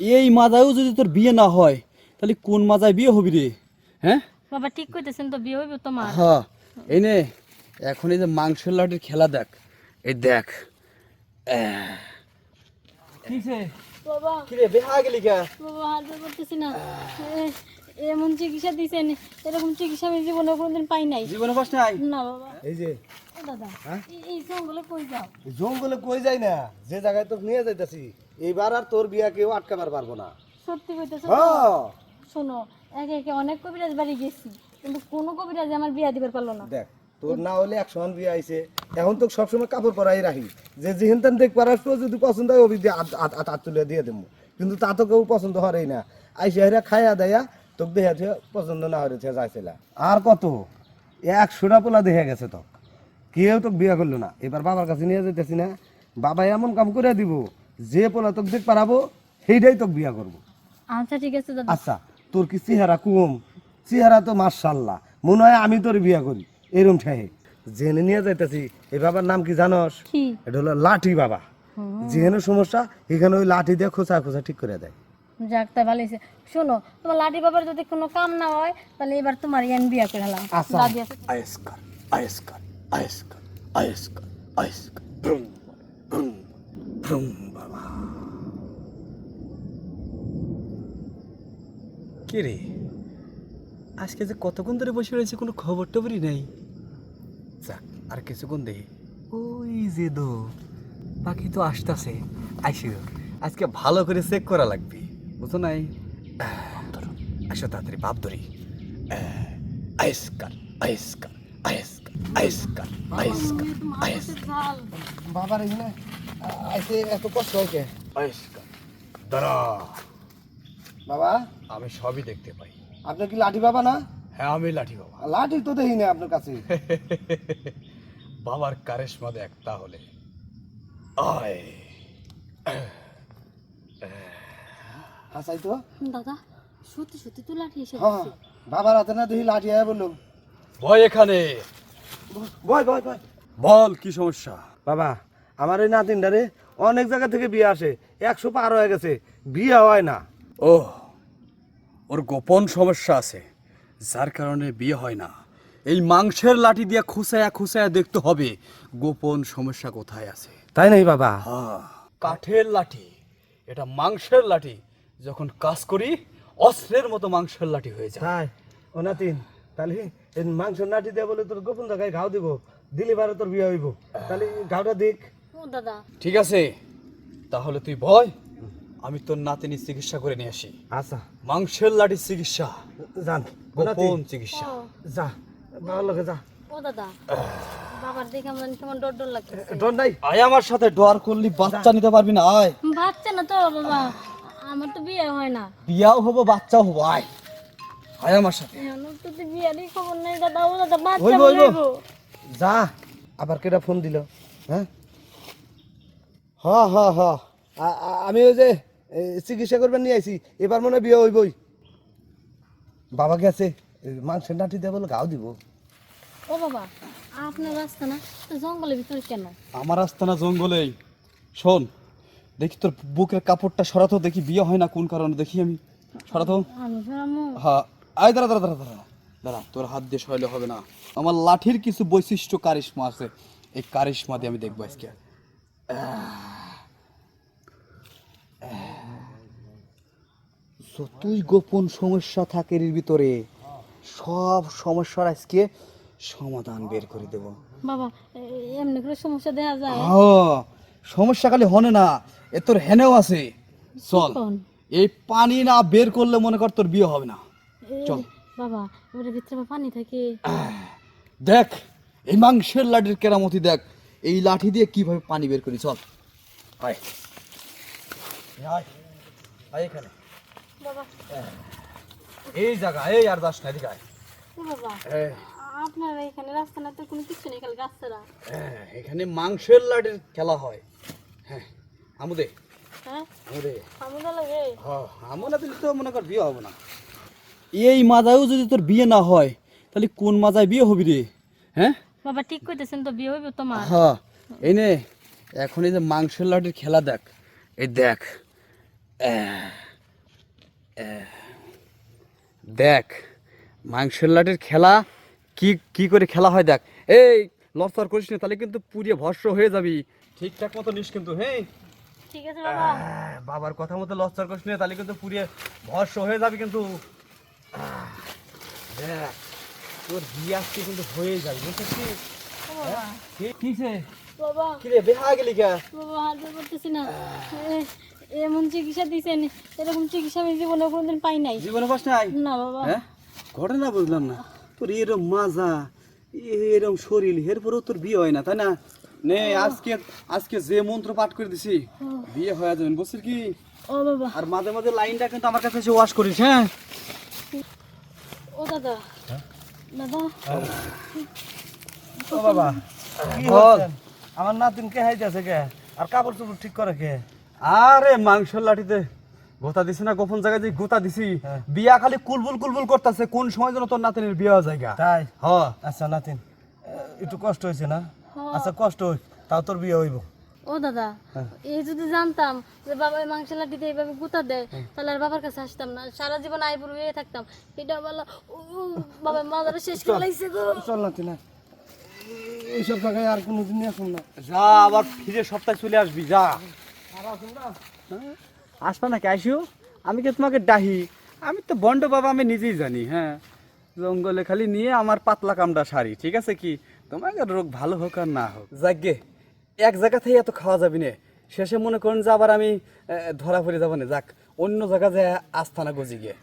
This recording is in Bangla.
এই মাজায়ও যদি তোর বিয়ে না হয় তাহলে কোন মাজায় বিয়ে হবি রে? হ্যাঁ? বাবা ঠিক কইতেছেন তো বিয়ে হইব তোমার। হ্যাঁ। এই নে এখন এই যে মাংসের লাটির খেলা দেখ। এই দেখ। বাবা। কিরে বেহা গেলি কে? বাবা হাত বের করতেছি না। এমন চিকিৎসা দিছেন এরকম চিকিৎসা আমি জীবনে কোনোদিন পাই নাই। জীবনে কষ্ট নাই? না বাবা। এই যে। দাদা হ্যাঁ? এই- জঙ্গলে কই যাও? জঙ্গলে কই যাই না? যে জায়গায় তোকে নিয়ে যাইতাছি এইবার আর তোর বিয়া কেউ আটকাবার পারব না। সত্যি কইতেছো হ্যাঁ। শোনো একে একে অনেক কবিরাজ বাড়ি গেছি কিন্তু কোনো কবিরাজ আমার বিয়া দিবার পারল না। দেখ তোর না হলে এক সমান বিয়ে আইছে এখন তো সবসময় কাপড় পরাই রাখি। যে যেহেন তেন দেখ পারাস তো যদি পছন্দ হয় অভি দিয়ে হাত তুলে দিয়ে দেবো। কিন্তু তা তো কেউ পছন্দ হরেই না। আইসে হেরা খাইয়া দেয়া তোকে দেখে পছন্দ না থুয়ে যাইছিল। আর কত? একশোটা পোলা দেখে গেছে তো কেউ তো বিয়ে করল না। এবার বাবার কাছে নিয়ে যেতেছি না। বাবা এমন কাম করে দিব যে পোলা তোকে দেখ পারাবো সেইটাই তোকে বিয়া করব। আচ্ছা ঠিক আছে দাদা। আচ্ছা তোর কি চেহারা কুম? চেহারা তো মার্শাল্লাহ মনে হয় আমি তোর বিয়া করি। এরম ঠাহে। জেনে নিয়ে যাইতেছি এই বাবার নাম কি জানস? এটা হলো লাঠি বাবা। যেখানে সমস্যা এখানে ওই লাঠি দিয়ে খোঁচা খোঁচা ঠিক করে দেয়। যাক তাই ভালো হয়েছে শোনো তোমার লাঠি বাবার যদি কোনো কাম না হয় তাহলে এবার তোমার ইয়ান বিয়া করে হলাম আচ্ছা। দাদি আছে আয়েস্কার আয়েস্কার আয়েস্কার আয়েস্কার আয়েস্কার ভ্রুম ভ্রুম ভ্রুম বাবা। কে রে? আজকে যে কতক্ষণ ধরে বসে রয়েছে কোনো খবর টবরই নেই। যাক আর কিছুক্ষণ দেখি ওই যে দো পাখি তো আসতেছে। আইসি আজকে ভালো করে চেক করা লাগবে। বুঝো নাই? আসো তাড়াতাড়ি বাপ ধরি। আয়েস্কার আয়েস্কার আয়েস্কার আয়েস্কার আয়েস্কার আয়েস্কার বাবার এখানে আইসে এত কষ্ট হয় কে? আয়েস্কার দাঁড়া। বাবা? আমি সবই দেখতে পাই। আপনার কি লাঠি বাবা না? হ্যাঁ আমি লাঠি বাবা। লাঠি তো দেখি না আপনার কাছে। বাবার কারেশমা দেখ তাহলে। আয়। হাসাই তো। দাদা সত্যি সত্যি তো লাঠি এসে হ্যাঁ বাবার হাতে না দেখি লাঠি আয় বলল। ভয় এখানে। ভয় ভয় ভয়। বল কি সমস্যা? বাবা আমার এই নাতিনটারে অনেক জায়গা থেকে বিয়ে আসে একশো পার হয়ে গেছে বিয়ে হয় না। ও ওর গোপন সমস্যা আছে যার কারণে বিয়ে হয় না। এই মাংসের লাঠি দিয়ে খুসায়া খুসায়া দেখতে হবে গোপন সমস্যা কোথায় আছে। তাই নাই বাবা? হ্যাঁ কাঠের লাঠি এটা মাংসের লাঠি যখন কাজ করি অস্ত্রের মতো মাংসের লাঠি হয়ে যায়। তাই? ও নাতিন তাহলে এই মাংস নাটি দিয়ে বলে তোর গোপন জায়গায় ঘাও দিব দিলি বারে তোর বিয়ে হইব। তাহলে ঘাওটা দেখ। ও দাদা। ঠিক আছে তাহলে তুই ভয় আমি তোর নাতিনি চিকিৎসা করে নিয়ে আসি। আচ্ছা। মাংসের লাঠির চিকিৎসা জান ও গোপন চিকিৎসা। যা বাবার লোকে যা। ও দাদা বাবার দেখে আমার কেমন ডর ডর লাগছে ডর নাই? আয় আমার সাথে ডর করলি বাচ্চা নিতে পারবি না আয়। বাচ্চা না তো বাবা। আমার তো বিয়ে হয় না। বিয়াও হব বাচ্চাও হব আয়। আয় আমার সাথে। তো তো বিয়ারই খবর নাই দাদা ও দাদা বাচ্চা হইবো, বলে হইবো। গো। যা আবার কেটা ফোন দিল হ্যাঁ? হ্যাঁ হ্যাঁ হ্যাঁ। আ- আ- আমি ওই যে চিকিৎসা করবেন নিয়ে আইছি এবার মনে হয় বিয়ে হইবই। বাবা গেছে মাংসের নাটি দিয়ে বলে গাও দিব। ও বাবা আপনার রাস্তা না জঙ্গলের ভিতরে কেন? আমার আস্তানা জঙ্গলেই। শোন দেখি তোর বুকের কাপড়টা সরাতো দেখি বিয়ে হয় না কোন কারণে দেখি আমি? সরাতো? হ্যাঁ। আয় দাঁড়া দাঁড়া দাঁড়া দাঁড়া। দাঁড়া তোর হাত দিয়ে সরাইলে হবে না। আমার লাঠির কিছু বৈশিষ্ট্য কারিশমা আছে। এই কারিশমা দিয়ে আমি দেখব আজকে। যতই গোপন সমস্যা থাকে এর ভিতরে সব সমস্যার আজকে সমাধান বের করে দেবো। বাবা এমনি করে সমস্যা দেখা যায়? হ্যাঁ। সমস্যা খালি হনে না এ তোর হেনেও আছে। চল এই পানি না বের করলে মনে কর তোর বিয়ে হবে না। চল। বাবা ওর ভিতরে পানি থাকে। দেখ এই মাংসের লাঠির কেরামতি দেখ এই লাঠি দিয়ে কীভাবে পানি বের করি চল। আয়। আয় আয় এখানে। এই জায়গা এই আর না এদিকে আপনার এখানে রাস্তা না তো কোনো কিছু নেই খালি গাছরা হ্যাঁ, এখানে মাংসের লাঠির খেলা হয়। হ্যাঁ আমুদে। হ্যাঁ? আমুদে। আমুদে লাগে? হ্যাঁ আমুনা তো মনে কর বিয়ে হবে না। এই মাজায়ও যদি তোর বিয়ে না হয় তাহলে কোন মাজায় বিয়ে হবি রে? হ্যাঁ? বাবা ঠিক কইতেছেন তো বিয়ে হইবে তোমার। হ্যাঁ এই নে এখন এই যে মাংসের লাটের খেলা দেখ। এই দেখ। দেখ মাংসের লাটের খেলা কি কি করে খেলা হয় দেখ। এই লড়চড় করিস না তাহলে কিন্তু পুড়িয়ে ভস্য হয়ে যাবি। ঠিকঠাক মতো নিস কিন্তু হ্যাঁ ঠিক আছে বাবা। বাবার কথা মতো লড়চড় করিস না তাহলে কিন্তু পুড়িয়ে ভস্য হয়ে যাবে কিন্তু। দেখ তোর বিয়ে আজকে কিন্তু হয়ে যাবে বুঝছিস? বাবা। কিসে বাবা। কি রে বেহা গেলি কা? বাবা হাত বের করতেছি না। এ- এমন চিকিৎসা দিছেন এরকম চিকিৎসা আমি জীবনে কোনোদিন পাই নাই। জীবনে পাস নাই? না বাবা। হ্যাঁ? ঘটনা বুঝলাম না। তোর এরম মাজা এরম শরীর এরপরেও তোর বিয়ে হয় না তাই না? নে আজকে আজকে যে মন্ত্র পাঠ করে দিছি বিয়ে হয়ে যাবেন বুঝছিস কি? ও বাবা। আর মাঝে মাঝে লাইনটা কিন্তু আমার কাছে এসে ওয়াশ করিস হ্যাঁ? ও দাদা। দাদা। ও বাবা। আমার নাতিন কে হাইতেছে কে? আর কাপড় চোপড় ঠিক করে কে? আরে মাংসের লাঠিতে গোতা দিছি না? গোপন জায়গায় যে গোতা দিছি হ্যাঁ। বিয়া খালি কুলবুল কুলবুল করতেছে। কোন সময় যেন তোর নাতিনের বিয়ে হয়ে যায় তাই? হ। আচ্ছা নাতিন একটু কষ্ট হয়েছে না? হ্যাঁ। আচ্ছা কষ্ট হই তাও তোর বিয়ে হইব। ও দাদা এই যদি জানতাম যে বাবা এই মাংস লাঠিতে এইভাবে গুতা দেয় তাহলে আর বাবার কাছে আসতাম না। সারা জীবন আইবুড়ো হয়ে থাকতাম। এটা বলা ও বাবা মাদারে শেষ করে লাইছে গো। চল নাতিন আয়। এইসব জায়গায় আর কোনোদিন আসুন না। যা আবার ফিরে সপ্তাহে চলে আসবি যা। হ্যাঁ? আসবা নাকি? আসিও আমি কি তোমাকে ডাহি? আমি তো বন্ড বাবা, আমি নিজেই জানি হ্যাঁ। জঙ্গলে খালি নিয়ে আমার পাতলা কামড়া সারি ঠিক আছে কি? তোমাকে রোগ ভালো হোক আর না হোক। যাকগে এক জায়গা থেকে এত খাওয়া যাবি না। শেষে মনে করেন যে আবার আমি ধরা পড়ে যাব না। যাক, অন্য জায়গা যায় আস্থানা গজি গিয়ে।